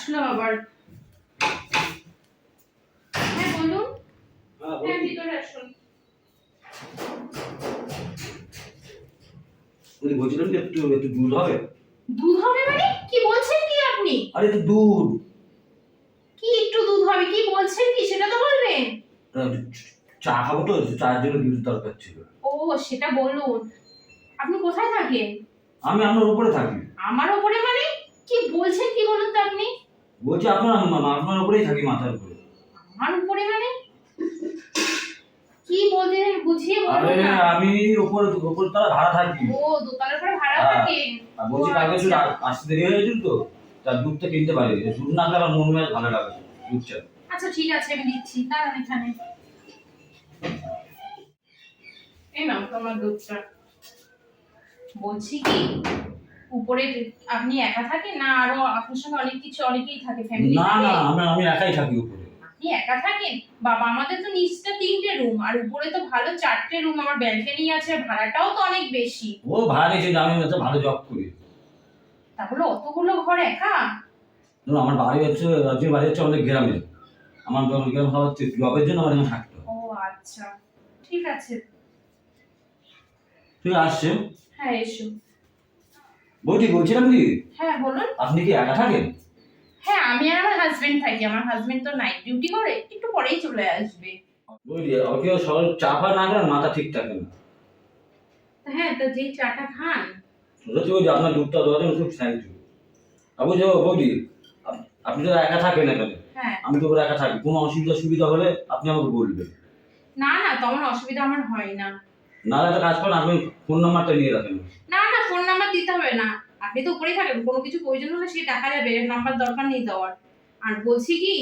আসলো আবার। হ্যাঁ বলুন। হ্যাঁ, হ্যাঁ ভিতরে আসুন। বলছি, বলছিলাম যে একটু একটু দুধ হবে। দুধ হবে মানে? কি বলছেন কি আপনি? আরে একটু দুধ। কি একটু দুধ হবে? কি বলছেন কি? সেটা তো বলবেন। চা খাব তো চায়ের জন্য দুধ দরকার ছিল। ও সেটা বলুন। আপনি কোথায় থাকেন? আমি আপনার উপরে থাকি। আমার ওপরে মানে? কি বলছেন কি বলুন তো বলছি আপনার আপনার উপরেই থাকি মাথার উপরে। আমার উপরে মানে? কি বুঝিয়ে আরে বলুন না। আমি উপরে উপরে তারা ভাড়া থাকি ও দোতলার উপরে ভাড়া হ্যাঁ। আর বলছি কালকে একটু আচ্ছা। আসতে দেরি হয়ে গেছিল তো তার দুধটা কিনতে পারি। দুধ না আমার মন মেজাজ ভালো লাগে না, দুধ চা আচ্ছা ঠিক আছে আমি দিচ্ছি। দাঁড়ান এখানে। এই নাও তোমার বলছি কি? উপরে আপনি একা থাকেন না আরও আপনার সঙ্গে অনেক কিছু অনেকেই থাকে ফ্যামিলি না না আমি আমি একাই থাকি উপরে। আপনি একা থাকেন? বাবা আমাদের তো নিচটা তিনটে রুম আর উপরে তো ভালো চারটে রুম আমার ব্যালকনি আছে ভাড়াটাও তো অনেক বেশি। ও ভাড়া নিয়েছে আমি হচ্ছে ভালো জব করি। তাহলে অতগুলো ঘর একা? ধরুন আমার বাড়ি হচ্ছে রাজ্যের বাড়ি হচ্ছে আমাদের গ্রামে। আমার গ্রাম হচ্ছে জবের জন্য আমার এখানে থাকতে ও আচ্ছা। ঠিক আছে। তুই আসছে হ্যাঁ এসো। বৌদি বলছিলাম কি? হ্যাঁ বলুন। আপনি কি একা থাকেন? হ্যাঁ আমি আর আমার হাজবেন্ড থাকি। আমার হাজবেন্ড তো নাইট ডিউটি করে একটু পরেই চলে আসবে। বৌদি ওকে সকাল চা ফা না করেন মাথা ঠিক থাকে না। হ্যাঁ তো যেই চাটা খান। সত্যি বৌদি আপনার দুধটা দেওয়ার জন্য খুব থ্যাংক ইউ আর বলছি বৌদি আপনি তো একা থাকেন এখানে। হ্যাঁ। আমি তো একা থাকি। কোনো অসুবিধা সুবিধা হলে আপনি আমাকে বলবেন। না না তেমন অসুবিধা আমার হয় না। নাহলে একটা কাজ করেন আপনি ফোন নাম্বারটা নিয়ে রাখেন। না না দিতে হবে না। আপনি তো উপরেই থাকেন কোনো কিছু প্রয়োজন হলে সে টাকা যাবে নাম্বার দরকার নেই দেওয়ার। আর বলছি কি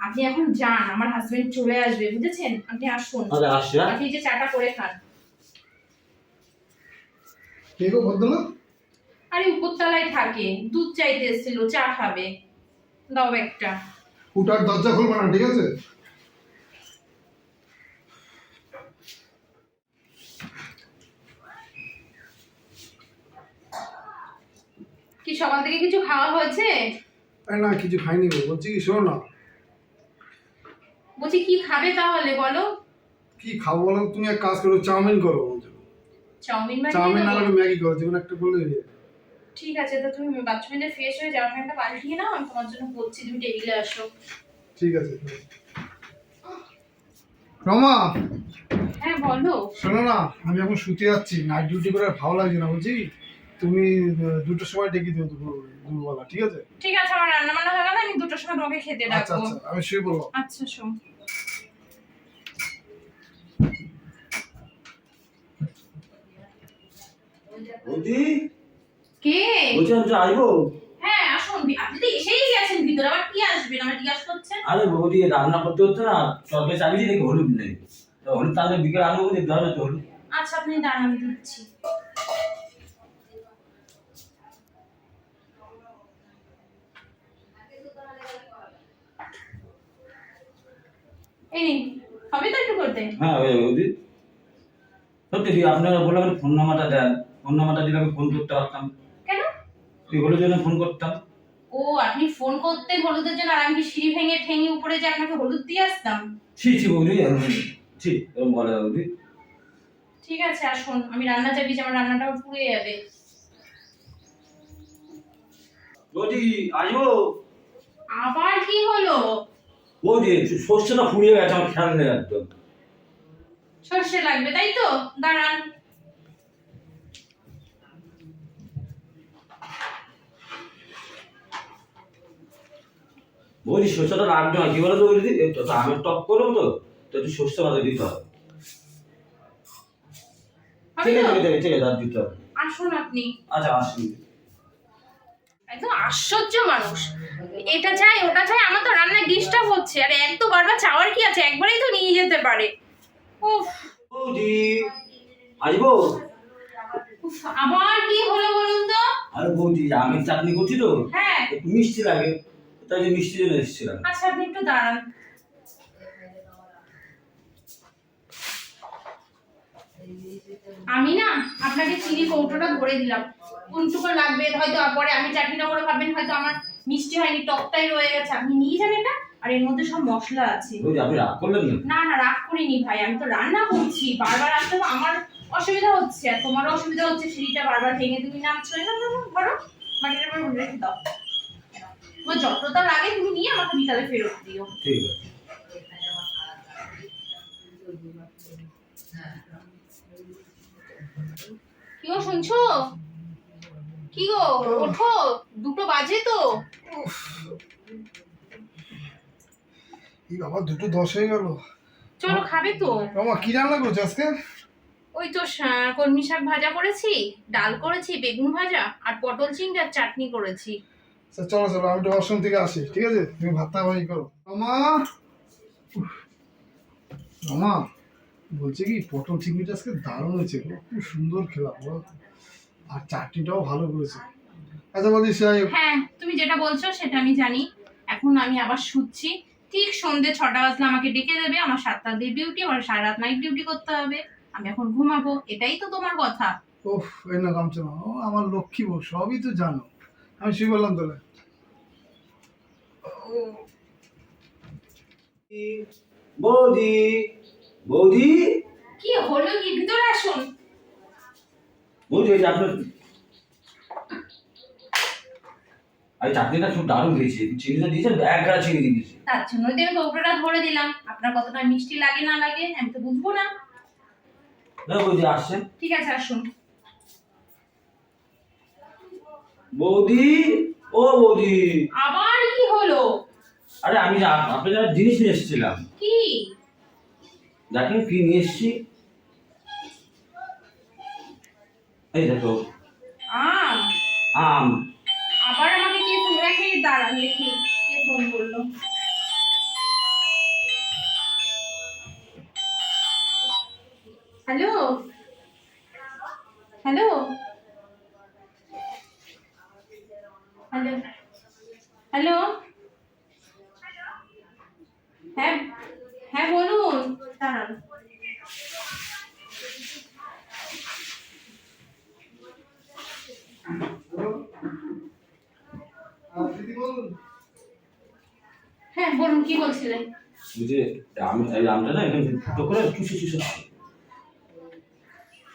আপনি এখন যান আমার হাজবেন্ড চলে আসবে বুঝেছেন? আপনি আসুন। আসছে? আপনি যে চাটা করে খান। কে গো ভদ্রলোক? আরে উপরতলায় থাকে দুধ চাইতে এসেছিল চা খাবে। দাও একটা। ফুটার দরজা খুলবে না ঠিক আছে? কি সকাল থেকে কিছু খাওয়া হয়েছে? না কিছু খাইনি বলছি কি শোনো না। বলছি কি খাবে তাহলে বলো? কি খাব বলো? তুমি এক কাজ করো চাউমিন করো বলছো। চাউমিন চাউমিন না? হলে ম্যাগি করো যেকোনো একটা ঠিক আছে তো তুমি বাথরুমে ফ্রেশ হয়ে জামা প্যান্টটা পাল্টিয়ে নাও আমি তোমার জন্য করছি তুমি টেবিলে আসো। ঠিক আছে রমা! হ্যাঁ বলো। শোনো না আমি এখন শুতে যাচ্ছি নাইট ডিউটি করে ভালো লাগছে না বলছি। তুমি দুটোর সময় ডেকে দিও দুপুর দুপুরবেলা ঠিক আছে? ঠিক আছে আমার রান্না বান্না হয়ে গেল আমি দুটোর সময় তোমাকে খেতে আচ্ছা ডাকবো। আচ্ছা আমি শুয়ে বলব আচ্ছা বৌদি? কে? যে আসব? হ্যাঁ আসুন। আপনি তো এসেই গেছেন ভিতরে আবার কি আসবেন আমার জিজ্ঞাসা করছেন? আরে বৌদি রান্না করতে হচ্ছে না। চলবে চালিয়েছি দেখি হলুদ নেই। তো হলুদ তাহলে বিকেল আনব বলে ধরো তো হলুদ। আচ্ছা আপনি দাঁড়ান আমি দিচ্ছি। এই হবে তো একটু করতে? হ্যাঁ সত্যি কি আপনারা বললাম ফোন নাম্বারটা দেন। ফোন নাম্বারটা দিলে আমি ফোন করতে পারতাম। কেন? তুই জন্য ফোন করতাম। ও আপনি ফোন করতেন হলুদের জন্য আর আমি কি সিঁড়ি ভেঙে ঠেঙে উপরে যে আপনাকে হলুদ দিয়ে আসতাম? ছি ছি বৌদি ছি এরকম বলে বৌদি ঠিক আছে আসুন। আমি রান্না চাপিয়েছি আমার রান্নাটাও পুড়ে যাবে। বৌদি আসব? আবার কি হলো? বৌদি সর্ষেটা ফুরিয়ে গেছে আমার খেয়াল নেই একদম। সর্ষে লাগবে তাই তো? দাঁড়ান। বৌদি সর্ষেটা রাখবে না কি বলো তো তো আমের টক করব তো তো একটু সর্ষে দিতে হবে। ঠিক আছে ঠিক আছে দিতে হবে। আসুন আপনি। আচ্ছা আসুন। একদম আশ্চর্য মানুষ। এটা চাই ওটা চাই আমার তো রান্নায় ডিস্টার্ব হচ্ছে। আর এত বারবার চাওয়ার কি আছে? একবারেই তো নিয়ে যেতে পারে। উফ। বৌদি আসব? উফ, আবার কি হলো বলুন তো? আরে বৌদি আমি চাটনি করছি তো। হ্যাঁ। মিষ্টি লাগে। তাই যে মিষ্টি জন্য এসেছিলাম। আচ্ছা আপনি একটু দাঁড়ান। আমি না আপনাকে চিনি কৌটোটা ভরে দিলাম। কোনটুকু লাগবে? হয়তো পরে আমি চাটনিটা করে খাবেন হয়তো আমার মিষ্টি হয়নি টকটাই রয়ে গেছে। আপনি নিয়ে যান এটা আর এর মধ্যে সব মশলা আছে। আপনি রাগ করলেন না না রাগ করিনি ভাই আমি তো রান্না করছি। বারবার আসতে আমার অসুবিধা হচ্ছে আর তোমারও অসুবিধা হচ্ছে সিঁড়িটা বারবার ভেঙে তুমি নামছো। না না ধরো। উপর রেখে দাও। তোমার যতটা লাগে তুমি নিয়ে আমাকে বিকালে ফেরত দিও। ঠিক আছে। কি গো শুনছো? কি গো ওঠো দুটো বাজে তো। এই বাবা দুটো দশ হয়ে গেল। চলো খাবে তো। রমা কি রান্না করছ আজকে? ওই তো কলমি শাক ভাজা করেছি ডাল করেছি বেগুন ভাজা আর পটল চিংড়ার চাটনি করেছি। আচ্ছা, চলো চলো আমি ওয়াশরুম থেকে আসি ঠিক আছে? তুমি ভাতটা ভাই করো। রমা উফ। বলছি কি পটল চিংড়িটা আজকে দারুণ হয়েছে খুব সুন্দর খেলাম বলো আর চাটনিটাও ভালো করেছে। আচ্ছা বলছি সাহেব হ্যাঁ তুমি যেটা বলছো সেটা আমি জানি। এখন আমি আবার শুচ্ছি। ঠিক সন্ধে ছটা বাজলে আমাকে ডেকে দেবে আমার সাতটা দিয়ে ডিউটি আমার সারা রাত নাইট ডিউটি করতে হবে। আমি এখন ঘুমাবো এটাই তো তোমার কথা। ওফ এই না কামচনা ও আমার লক্ষ্মী বউ সবই তো জানো। আমি শুয়ে বললাম তাহলে বৌদি। বৌদি? কি হলো কি? ভিতরে আসুন। বৌদি এই যে আপনার আরে চাটনিটা খুব দারুণ হয়েছে। চিনিটা দিয়েছেন? এক গাড়া চিনি দিয়েছে। তার জন্য তো আমি কৌটোটা ধরে দিলাম। আপনার কতটা মিষ্টি লাগে না লাগে আমি তো বুঝব না। না বৌদি আসছেন। ঠিক আছে আসুন। বৌদি? ও বৌদি। আবার কি হলো? আরে আমি আপনার যারা জিনিস নিয়ে এসেছিলাম। কি? দেখেন কি নিয়ে এসেছি? এই দেখো। আম। আম। আবার আমাকে কে ফোন রাখে? দাঁড়ান দেখি কে ফোন করল? হ্যালো? হ্যালো? হ্যালো? হ্যালো? হ্যাঁ হ্যাঁ বলুন। দাঁড়ান। হ্যাঁ বলুন কি বলছিলেন? বুঝে আম এই না এখানে ফুটো করে চুষে চুষে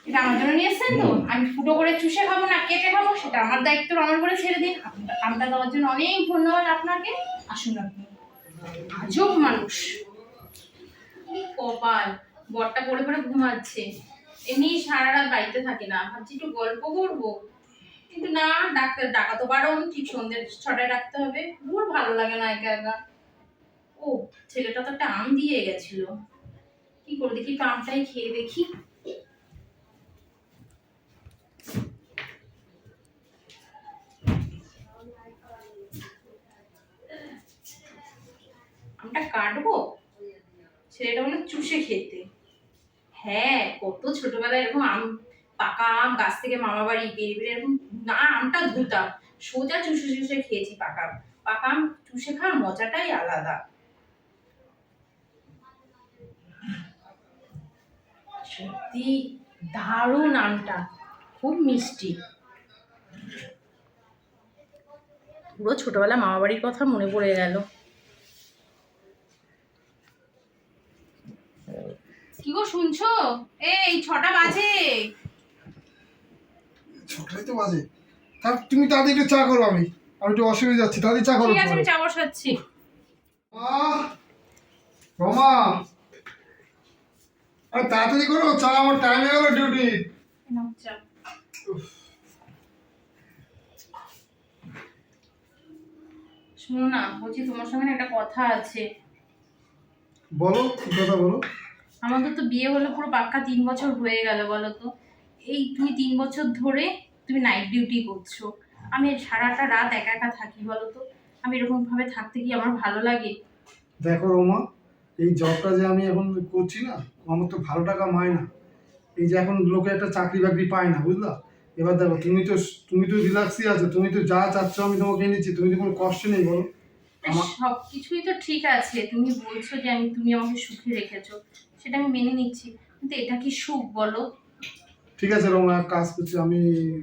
এটা আমার জন্য তো? আমি ফুটো করে চুষে খাব না কেটে খাব সেটা আমার দায়িত্ব আমার করে ছেড়ে দিন। আমটা দেওয়ার জন্য অনেক ধন্যবাদ আপনাকে। আসুন আপনি। আজব মানুষ। কি কপাল। বরটা পড়ে পড়ে ঘুমাচ্ছে। এমনি সারা রাত বাড়িতে থাকে না। ভাবছি একটু গল্প করব। কিন্তু না, ডাক্তার ডাকা তো বারণ। ঠিক সন্ধ্যে ছটায় ডাকতে হবে? ভুল ভালো লাগে না একা একা। ও, ছেলেটা তো একটা আম দিয়ে গেছিল। কি করে দেখি একটু আমটাই খেয়ে দেখি। আমটা কাটবো? ছেলেটা বলে চুষে খেতে। হ্যাঁ কত ছোটবেলায় এরকম আম, পাকা আম গাছ থেকে মামা বাড়ি বেরিয়ে বেরিয়ে এরকম, না, আমটা ধুতাম। সোজা চুষে চুষে খেয়েছি পাকা আম। পাকা আম চুষে খাওয়ার মজাটাই আলাদা। সত্যি দারুণ আমটা, খুব মিষ্টি। পুরো ছোটবেলা মামা বাড়ির কথা মনে পড়ে গেল। কি গো শুনছো? এই ছটা বাজে। ছোটটাই তো বাজে। তা তুমি তাদের একটু চা করো আমি। আমি একটু অসুবিধা যাচ্ছি তাদের চা করো ঠিক আছে আমি চা বসাচ্ছি। রমা। আরে তাড়াতাড়ি করো চা আমার টাইম হয়ে গেল ডিউটি চা। শোনো না বলছি তোমার সঙ্গে একটা কথা আছে। বলো কথা বলো? আমাদের তো বিয়ে হলো পুরো পাক্কা তিন বছর হয়ে গেল বলো তো। এই তুমি তিন বছর ধরে তুমি নাইট ডিউটি করছ। আমি সারাটা রাত একা একা থাকি বলো তো। আমি এরকম ভাবে থাকতে কি আমার ভালো লাগে? দেখো রমা এই জবটা যে আমি এখন করছি না আমার তো ভালো টাকা মায় না। এই যে এখন লোকে একটা চাকরি বাকরি পায় না বুঝলা? এবার দেখো তুমি তো তুমি তো রিল্যাক্সই আছো তুমি তো যা চাচ্ছ আমি তোমাকে এনেছি তুমি তো কোনো কষ্ট নেই বলো? আমার- সব কিছুই তো ঠিক আছে তুমি বলছো যে আমি তুমি আমাকে সুখে রেখেছো। সেটা আমি মেনে নিচ্ছি। কিন্তু এটা কি সুখ বলো? ঠিক আছে রমা কাজ করছি আমি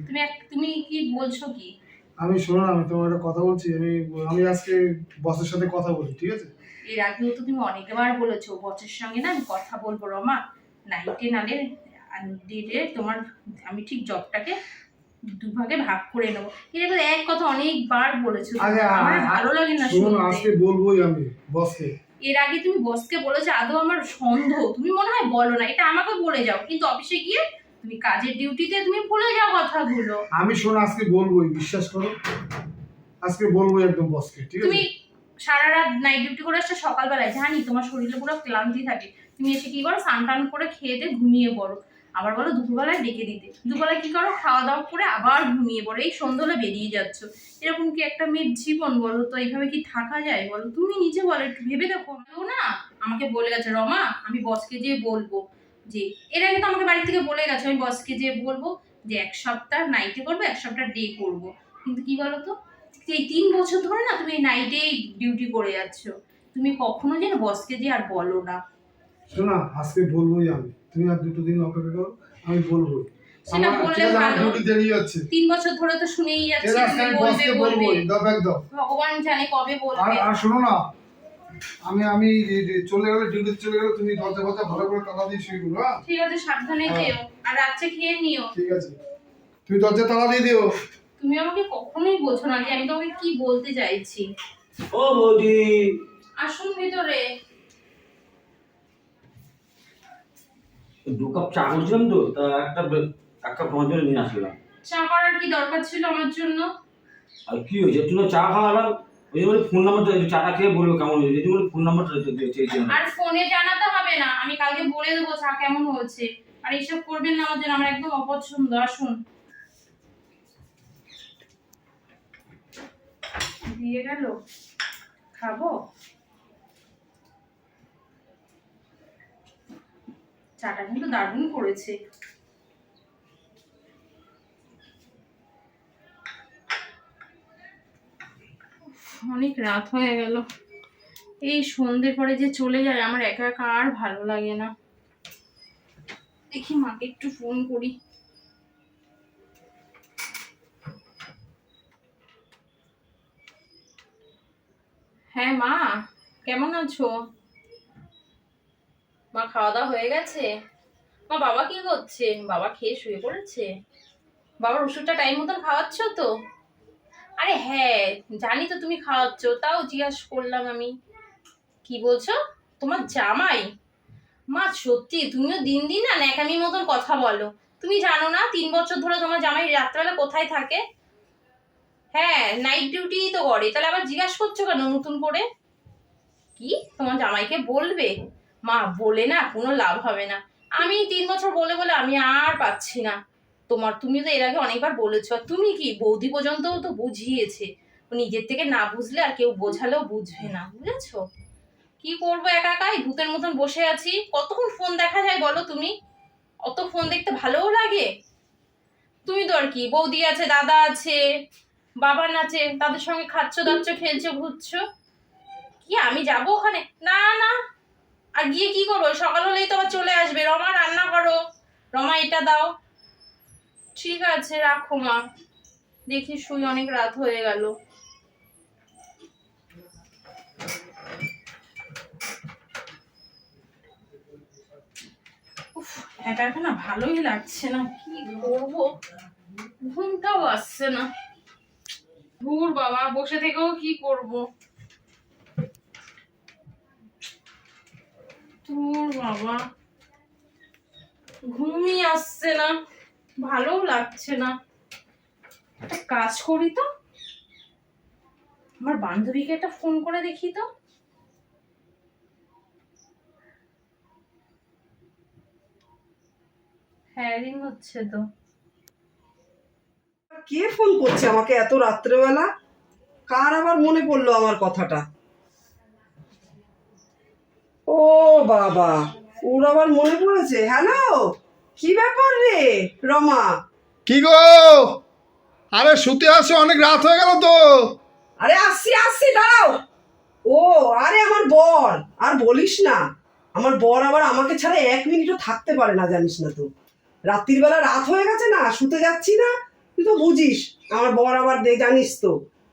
তুমি এক তুমি কি বলছো কি? আমি শোনো না আমি তোমার একটা কথা বলছি আমি আমি আজকে বসের সাথে কথা বলি ঠিক আছে? এর আগেও তো তুমি অনেকবার বলেছ বচের সঙ্গে না আমি কথা বলব রমা। নাইটে নালে দিলে তোমার আমি ঠিক জবটাকে দুভাগে ভাগ করে নেব। এরকম এক কথা অনেকবার বলেছ আমার ভালো লাগে না শোনো না শুনতে। আজকে বলবোই আমি বসকে। এর আগে তুমি বসকে বলেছ আদৌ আমার সন্দেহ তুমি মনে হয় বলো না এটা আমাকে বলে যাও। কিন্তু অফিসে গিয়ে তুমি কাজের ডিউটিতে তুমি ভুলে যাও কথাগুলো। আমি শোনো আজকে বলবোই বিশ্বাস করো? আজকে বলব একদম বসকে ঠিক আছে তুমি সারা রাত নাইট ডিউটি করে আসছো সকালবেলায় জানি তোমার শরীরে পুরো ক্লান্তি থাকে। তুমি এসে কি করো স্নান টান করে খেয়ে দিয়ে ঘুমিয়ে পড়ো। আবার বলো দুপুরবেলায় ডেকে দিতে। দুপুরবেলায় কি করো? খাওয়া দাওয়া করে আবার ঘুমিয়ে পড়ো। এই সন্ধ্যাবেলা বেরিয়ে যাচ্ছ। এরকম কি একটা মেয়ের জীবন বলো তো? এইভাবে কি থাকা যায় বলো? তুমি নিজে বলো, একটু ভেবে দেখো। না আমাকে বলে গেছে, রমা, আমি বসকে যেয়ে বলব যে এর আগে তো আমাকে বাড়ি থেকে বলে গেছে, আমি বসকে যেয়ে বলব যে এক সপ্তাহ নাইটে করব, এক সপ্তাহ ডে করব। কিন্তু কি বলো তো? এই তিন বছর ধরে না তুমি নাইটেই ডিউটি করে যাচ্ছ। তুমি কখনো যেন বসকে যে আর বলো না। শোনো আজকে বলবোই আমি। তুমি আর দুটো দিন অপেক্ষা করো আমি বলবোই সেটা বললে ঠিক আছে, আমার ভালো। দেরি যাচ্ছে তিন বছর ধরে তো শুনেই ঠিক যাচ্ছি আছে তুমি আমি বসকে বলবে। বলবোই দাও ভগবান জানে কবে বলবে। আর শোনো না আমি আমি চলে গেলে চলে গেলে তুমি দরজা ফরজা ভালো করে তালা দিয়ে শুয়ে পড়ো হ্যাঁ? ঠিক আছে সাবধানে হ্যাঁ। যেও আর রাত্রে খেয়ে নিও। ঠিক আছে। তুমি দরজা তালা দিয়ে দিও। তুমি আমাকে কখনোই বোঝো না যে আমি তোমাকে কি বলতে চাইছি। ও বৌদি আসুন ভিতরে। দু কাপ চা করছিলাম তো তা একটা এক কাপ তোমার জন্য নিয়ে আসলাম। চা করার কি দরকার ছিল আমার জন্য? আর কি হয়েছে? তুমি চা খাওয়ালাম ওই জন্য ফোন নাম্বারটা একটু চাটা খেয়ে বলব কেমন হয়েছে? যদি বলে ফোন নাম্বারটা চেয়েছিলাম। আর ফোনে জানাতে হবে না আমি কালকে বলে দেবো চা কেমন হয়েছে। আর এইসব করবেন না আমার জন্য আমার একদম অপছন্দ আসুন। দিয়ে গেল। খাব? চাটা কিন্তু দারুণ করেছে। অনেক রাত হয়ে গেল। এই সন্ধ্যের পরে যে চলে যায়, আমার একা একা আর ভালো লাগে না। দেখি মাকে একটু ফোন করি। হ্যাঁ মা, কেমন আছো? মা খাওয়া দাওয়া হয়ে গেছে? মা বাবা কি করছে বাবা খেয়ে শুয়ে পড়েছে। বাবার ওষুধটা টাইম মতন খাওয়াচ্ছ তো? আরে হ্যাঁ জানি তো তুমি খাওয়াচ্ছ, তাও জিজ্ঞাসা করলাম আমি। কি বলছো? তোমার জামাই? মা সত্যি, তুমিও দিন দিন না ন্যাকামি মতন কথা বলো। তুমি জানো না, তিন বছর ধরে তোমার জামাই রাত্রেবেলা কোথায় থাকে? হ্যাঁ নাইট ডিউটি তো করে। তাহলে আবার জিজ্ঞাসা করছ কেন নতুন করে? কি? তোমার জামাইকে বলবে? মা, বলে না কোনো লাভ হবে না। আমি তিন বছর বলে বলে আমি আর পাচ্ছি না। তোমার তুমি তো এর আগে অনেকবার বলেছ। তুমি কি? বৌদি পর্যন্তও তো বুঝিয়েছে। নিজের থেকে না বুঝলে আর কেউ বোঝালেও বুঝবে না, বুঝেছ? কি করব একা একাই? ভূতের মতন বসে আছি। কতক্ষণ ফোন দেখা যায় বলো তুমি? অত ফোন দেখতে ভালোও লাগে। তুমি তো আর কি? বৌদি আছে, দাদা আছে, বাবান আছে, তাদের সঙ্গে খাচ্ছ, দাচ্ছ, খেলছো, ঘুরছো। কি, আমি যাব ওখানে? না না। আর গিয়ে কি করব? সকাল হলেই তো আবার চলে আসবে। রমা, রান্না করো। রমা, এটা দাও। ঠিক আছে, রাখো মা। দেখি শুই, অনেক রাত হয়ে গেল। ভালোই লাগছে না, কি করব? ঘুমটাও আসছে না। ঘুর বাবা, বসে থেকেও কি করব? ধুর বাবা। ঘুমই আসছে না, ভালোও লাগছে না। একটা কাজ করি তো। আমার বান্ধবীকে একটা ফোন করে দেখি তো। হচ্ছে তো। কে ফোন করছে আমাকে এত রাত্রেবেলা? কার আবার মনে পড়ল আমার কথাটা? ও বাবা ওর আবার মনে পড়েছে? হ্যালো কি ব্যাপার রে রমা? কি গো? আরে শুতে আসে অনেক রাত হয়ে গেল তো। আরে আসছি আসছি দাঁড়াও। ও আরে আমার বর আর বলিস না আমার বর আবার আমাকে ছাড়া এক মিনিটও থাকতে পারে না জানিস না তো। রাত্রির বেলা রাত হয়ে গেছে না শুতে যাচ্ছি না? তুই তো বুঝিস আমার বর আবার দে জানিস তো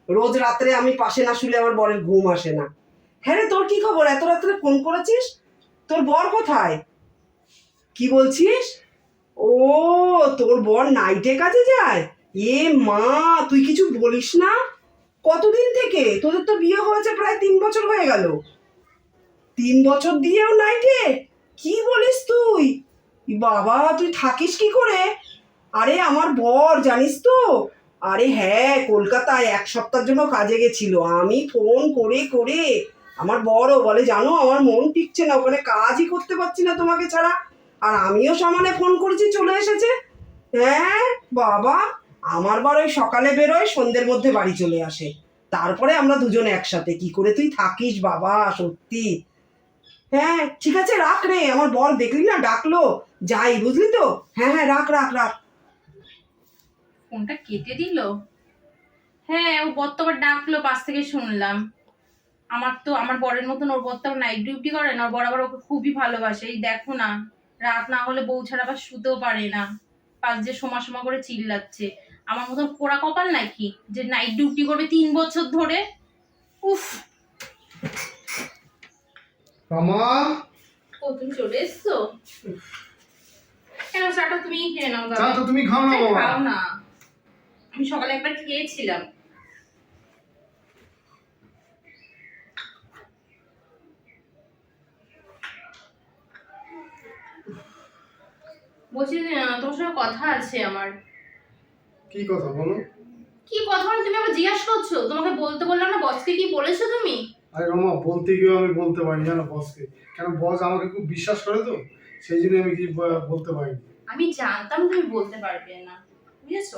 রোজ রাত্রে আমি পাশে না শুলে আমার বরের ঘুম আসে না। হ্যাঁ রে, তোর কি খবর? এত রাত্রে ফোন করেছিস? তোর বর কোথায়? কি বলছিস? ও, তোর বর নাইটে কাজে যায়? এ মা, তুই কিছু বলিস না? কতদিন থেকে? তোদের তো বিয়ে হয়েছে প্রায় তিন বছর হয়ে গেল। তিন বছর দিয়েও নাইটে কি বলিস তুই? বাবা, তুই থাকিস কি করে? আরে, আমার বর, জানিস তো? আরে হ্যাঁ কলকাতায় এক সপ্তাহের জন্য কাজে গেছিল। আমি ফোন করে করে আমার বড় বলে জানো, আমার মন টিকছে না, ওখানে কাজই করতে পারছি না তোমাকে ছাড়া। আর আমিও সমানে ফোন করেছি, চলে এসেছে। হ্যাঁ বাবা, আমার বার ওই সকালে বেরোয়, সন্ধ্যের মধ্যে বাড়ি চলে আসে। তারপরে আমরা দুজনে একসাথে। কি করে তুই থাকিস, বাবা, সত্যি। হ্যাঁ ঠিক আছে, রাখ রে, আমার বর দেখলি না, ডাকলো। যাই, বুঝলি তো? হ্যাঁ হ্যাঁ রাখ রাখ রাখ। ফোনটা কেটে দিল? হ্যাঁ ও বর তো আবার ডাকলো, পাশ থেকে শুনলাম। আমার তো আমার বরের মতন ওর বর তো নাইট ডিউটি করে না ওর বর আবার ওকে খুবই ভালোবাসে এই দেখো না রাত না হলে বউ ছাড়া আবার শুতেও পারে না পাশ যে সমা সমা করে চিল্লাচ্ছে। আমার মতন পোড়া কপাল নাকি যে নাইট ডিউটি করবে তিন বছর ধরে? উফ! রমা ও তুমি চলে এসছো? কেন চাটা তুমি খেয়ে নাও দাদা। তো তুমি খাও না খাও না। আমি সকালে একবার খেয়েছিলাম। বলছি তোমার সঙ্গে কথা আছে আমার। কি কথা বলো? কি কথা বলে? তুমি আবার জিজ্ঞাসা করছ? তোমাকে বলতে বললাম না বসকে কি বলেছ তুমি? আরে রমা বলতে গিয়েও আমি বলতে পারিনি জানো বসকে। কেন বস আমাকে খুব বিশ্বাস করে তো সেই জন্য আমি কি বলতে পারিনি। আমি জানতাম তুমি বলতে পারবে না বুঝেছ?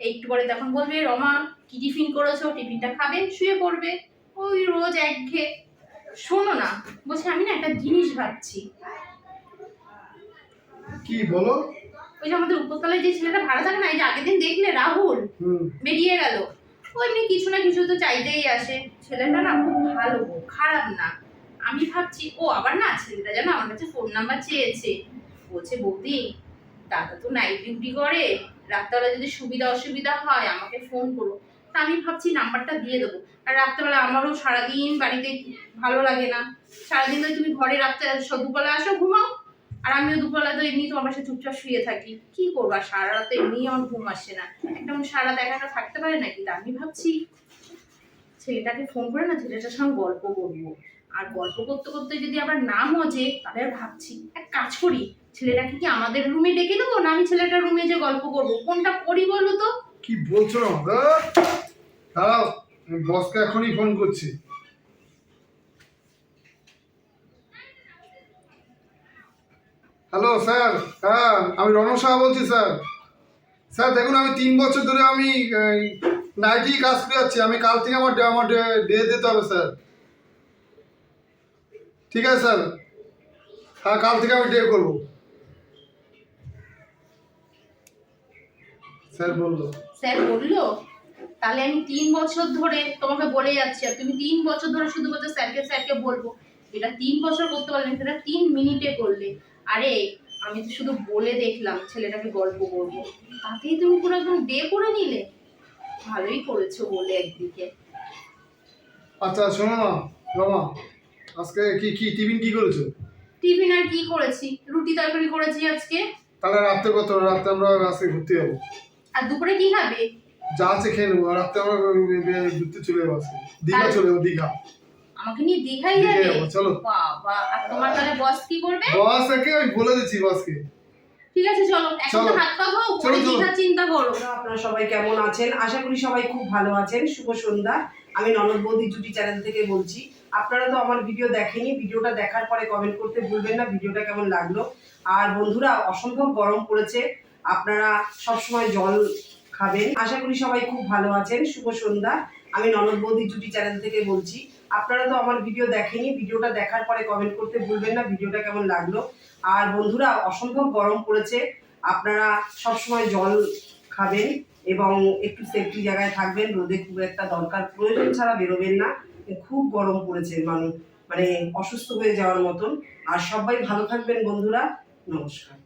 একটু পরে তখন বলবে রমা কি টিফিন করেছ? টিফিনটা খাবে শুয়ে পড়বে। ওই রোজ একঘে শোনো না বলছি আমি না একটা জিনিস ভাবছি। কি বলো? ওই যে আমাদের উপরতলায় যে ছেলেটা ভাড়া থাকে না এই যে আগের দিন দেখলে রাহুল বেরিয়ে গেল। ও এমনি কিছু না কিছু তো চাইতেই আসে। ছেলেটা না খুব ভালো খারাপ না। আমি ভাবছি ও আবার না ছেলেটা যেন আমার কাছে ফোন নাম্বার চেয়েছে। বলছে বৌদি দাদা তো নাইট ডিউটি করে। রাত্রেবেলা যদি সুবিধা অসুবিধা হয় আমাকে ফোন করো। তা আমি ভাবছি নাম্বারটা দিয়ে দেবো। আর রাত্রেবেলা আমারও সারাদিন বাড়িতে ভালো লাগে না। সারাদিন তো তুমি ঘরে রাত্রে দুপুরবেলা আসো ঘুমাও। আর আমিও দুপুরবেলা তো এমনি তোমার পাশে চুপচাপ শুয়ে থাকি। কি করব? আর সারা রাত এমনি আমার ঘুম আসে না। একটা সারা রাত একা থাকতে পারে নাকি? তা আমি ভাবছি, ছেলেটাকে ফোন করে না, ছেলেটার সঙ্গে গল্প করব। আর গল্প করতে করতে যদি আবার না মজে, তাহলে ভাবছি, এক কাজ করি, ছেলেটাকে কি আমাদের রুমে ডেকে দেবো, না আমি ছেলেটার রুমে যে গল্প করব? কোনটা করি বলো তো? কি বলছো দাঁড়াও বসকে এখনই ফোন করছি। Hello, sir. হ্যাঁ আমি রণ সাহা বলছি, স্যার। স্যার, দেখুন, আমি তিন বছর ধরে আমি নাইটি কাজ করে যাচ্ছি আমি কাল থেকে আমার আমার ডে দিতে হবে, স্যার। ঠিক আছে, স্যার? হ্যাঁ কাল থেকে আমি ডে করব। স্যার, বলল। স্যার, বলল? তাহলে আমি তিন বছর ধরে তোমাকে বলে যাচ্ছি, আর তুমি তিন বছর ধরে শুধু বলছো স্যারকে স্যারকে বলব। এটা তিন বছর করতে পারলে সেটা তিন মিনিটে করলে। আরে আমি তো শুধু বলে দেখলাম ছেলেটাকে গল্প করব। তাতেই তুমি পুরো একদম ডে করে নিলে। ভালোই করেছ বলে একদিকে। আচ্ছা শোনো না রমা আজকে কি কি টিফিন কি করেছ? টিফিন আর কি করেছি? রুটি তরকারি করেছি আজকে। তাহলে রাত্রে কত? রাত্রে আমরা আজকে ঘুরতে যাব। আর দুপুরে কি খাবে? যা আছে খেয়ে নেব। আর রাত্রে আমরা ঘুরতে চলে যাব দীঘা চলে যাব দীঘা। আমাকে নিয়ে দীঘাই যাবে? চলো। বাবা আর তোমার তাহলে বস কি করবে বসকে আমি বলে দিচ্ছি বসকে ঠিক আছে চলো। এখন হাত পা ধোও পরে। চিন্তা করো। আপনারা সবাই কেমন আছেন? আশা করি সবাই খুব ভালো আছেন। শুভ সন্ধ্যা। আমি ননদ বৌদি জুটি চ্যানেল থেকে বলছি। আপনারা তো আমার ভিডিও দেখেনি ভিডিওটা দেখার পরে কমেন্ট করতে ভুলবেন না ভিডিওটা কেমন লাগল? আর বন্ধুরা অসম্ভব গরম পড়েছে। আপনারা সবসময় জল খাবেন। আশা করি সবাই খুব ভালো আছেন। শুভ সন্ধ্যা। আমি ননদ বৌদি জুটি চ্যানেল থেকে বলছি। আপনারা তো আমার ভিডিও দেখেনি ভিডিওটা দেখার পরে কমেন্ট করতে ভুলবেন না ভিডিওটা কেমন লাগল? আর বন্ধুরা, অসম্ভব গরম পড়েছে, আপনারা সবসময় জল খাবেন এবং একটু সেফটি জায়গায় থাকবেন, রোদে খুব একটা দরকার প্রয়োজন ছাড়া বেরোবেন না, খুব গরম পড়েছে মানুষ মানে অসুস্থ হয়ে যাওয়ার মতন। আর সবাই ভালো থাকবেন বন্ধুরা, নমস্কার।